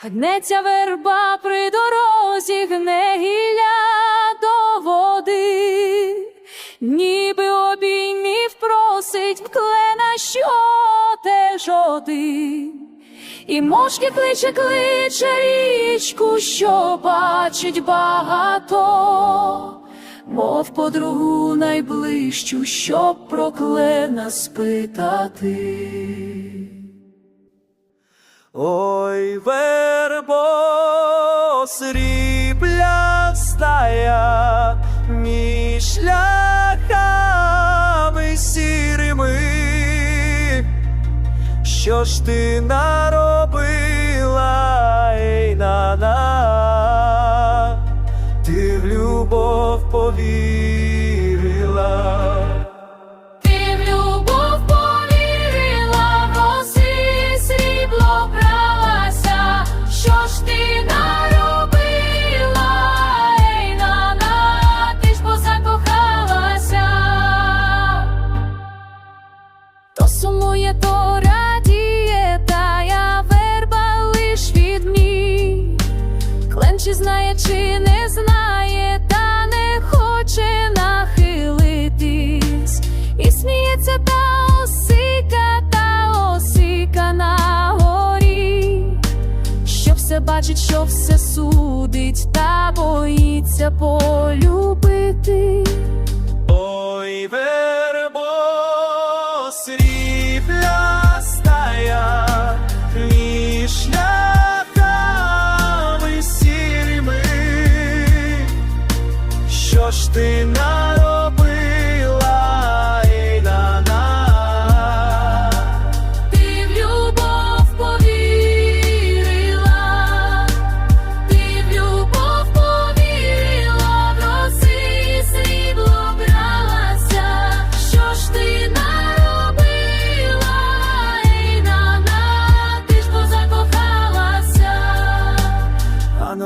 Гнеться верба при дорозі, гне гілля до води, ніби обіймів просить вклена, що теж один. І мошки кличе, кличе річку, що бачить багато, мов подругу найближчу, щоб проклена спитати. Ой, вербо сріблястая, між шляхами сірими, що ж ти наробила, ей на ти в любов повірила. Бачить, що все судить, та боїться полюбити.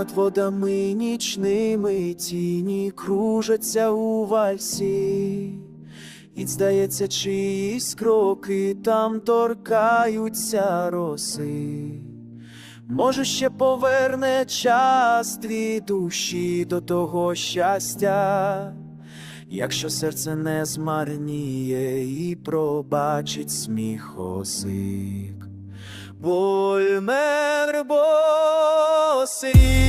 Над водами нічними тіні кружаться у вальсі, і здається, чиїсь кроки там торкаються роси. Може, ще поверне час твій душі до того щастя, якщо серце не змарніє і пробачить сміх озик. Volmer bosri